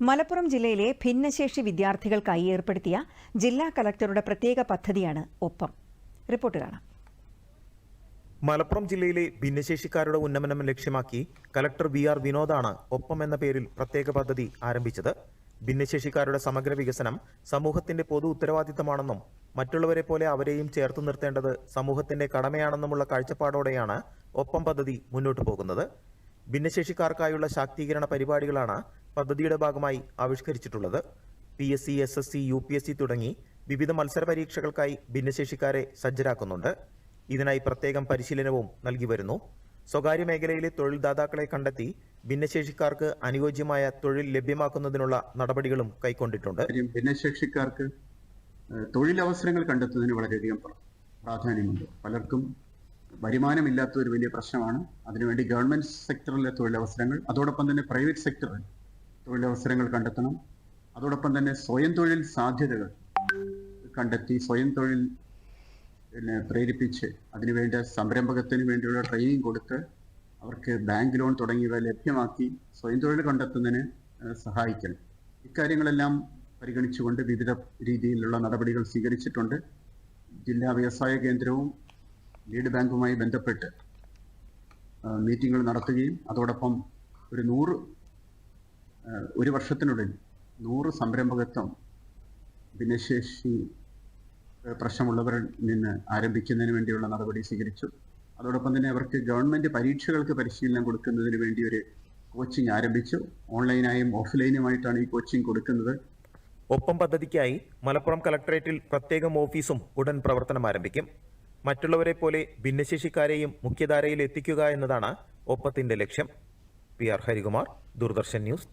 മലപ്പുറം ജില്ലയിലെ ഭിന്നശേഷി വിദ്യാർത്ഥികൾക്കായി ഏർപ്പെടുത്തിയ ജില്ലാ കലക്ടറുടെ പ്രത്യേക പദ്ധതിയാണ് ഒപ്പം. റിപ്പോർട്ട് കാണാം. മലപ്പുറം ജില്ലയിലെ ഭിന്നശേഷിക്കാരുടെ ഉന്നമനം ലക്ഷ്യമാക്കി കലക്ടർ വി ആർ വിനോദാണ് ഒപ്പം എന്ന പേരിൽ പ്രത്യേക പദ്ധതി ആരംഭിച്ചത്. ഭിന്നശേഷിക്കാരുടെ സമഗ്ര വികസനം സമൂഹത്തിന്റെ പൊതു ഉത്തരവാദിത്തമാണെന്നും മറ്റുള്ളവരെ പോലെ അവരെയും ചേർത്ത് നിർത്തേണ്ടത് സമൂഹത്തിന്റെ കടമയാണെന്നുമുള്ള കാഴ്ചപ്പാടോടെയാണ് ഒപ്പം പദ്ധതി മുന്നോട്ടു പോകുന്നത്. ഭിന്നശേഷിക്കാർക്കായുള്ള ശാക്തീകരണ പരിപാടികളാണ് പദ്ധതിയുടെ ഭാഗമായി ആവിഷ്കരിച്ചിട്ടുള്ളത്. P S C S S C U P S C തുടങ്ങി വിവിധ മത്സര പരീക്ഷകൾക്കായി ഭിന്നശേഷിക്കാരെ സജ്ജരാക്കുന്നുണ്ട്. ഇതിനായി പ്രത്യേകം പരിശീലനവും നൽകി വരുന്നു. സ്വകാര്യ മേഖലയിലെ തൊഴിൽദാതാക്കളെ കണ്ടെത്തി ഭിന്നശേഷിക്കാർക്ക് അനുയോജ്യമായ തൊഴിൽ ലഭ്യമാക്കുന്നതിനുള്ള നടപടികളും കൈക്കൊണ്ടിട്ടുണ്ട്. ഭിന്നശേഷിക്കാർക്ക് തൊഴിലവസരങ്ങൾ കണ്ടെത്തുന്നതിന് വളരെയധികം പ്ര- പ്രാധാന്യമുണ്ട്. പലർക്കും വരുമാനമില്ലാത്ത ഒരു വലിയ പ്രശ്നമാണ്. അതിനുവേണ്ടി ഗവൺമെന്റ് സെക്ടറിലെ തൊഴിലവസരങ്ങൾ അതോടൊപ്പം തന്നെ പ്രൈവറ്റ് സെക്ടറിൽ തൊഴിലവസരങ്ങൾ കണ്ടെത്തണം. അതോടൊപ്പം തന്നെ സ്വയം തൊഴിൽ സാധ്യതകൾ കണ്ടെത്തി സ്വയം തൊഴിൽ പിന്നെ പ്രേരിപ്പിച്ച് അതിനുവേണ്ട സംരംഭകത്തിന് വേണ്ടിയുള്ള ട്രെയിനിങ് കൊടുത്ത് അവർക്ക് ബാങ്ക് ലോൺ തുടങ്ങിയവ ലഭ്യമാക്കി സ്വയം തൊഴിൽ കണ്ടെത്തുന്നതിന് സഹായിക്കണം. ഇക്കാര്യങ്ങളെല്ലാം പരിഗണിച്ചുകൊണ്ട് വിവിധ രീതിയിലുള്ള നടപടികൾ സ്വീകരിച്ചിട്ടുണ്ട്. ജില്ലാ വ്യവസായ കേന്ദ്രവും ലീഡ് ബാങ്കുമായി ബന്ധപ്പെട്ട് മീറ്റിങ്ങുകൾ നടത്തുകയും അതോടൊപ്പം ഒരു നൂറ് ഒരു വർഷത്തിനുള്ളിൽ നൂറ് സംരംഭകത്വം ഭിന്നശേഷി പ്രശ്നമുള്ളവരിൽ നിന്ന് ആരംഭിക്കുന്നതിന് വേണ്ടിയുള്ള നടപടി സ്വീകരിച്ചു. അതോടൊപ്പം തന്നെ അവർക്ക് ഗവൺമെന്റ് പരീക്ഷകൾക്ക് പരിശീലനം കൊടുക്കുന്നതിന് വേണ്ടി ഒരു കോച്ചിങ് ആരംഭിച്ചു. ഓൺലൈനായും ഓഫ്ലൈനുമായിട്ടാണ് ഈ കോച്ചിങ് കൊടുക്കുന്നത്. ഒപ്പം പദ്ധതിക്കായി മലപ്പുറം കലക്ടറേറ്റിൽ പ്രത്യേകം ഓഫീസും ഉടൻ പ്രവർത്തനം ആരംഭിക്കും. മറ്റുള്ളവരെ പോലെ ഭിന്നശേഷിക്കാരെയും മുഖ്യധാരയിൽ എത്തിക്കുക എന്നതാണ് ഒപ്പത്തിന്റെ ലക്ഷ്യം. P R Harikumar Doordarshan news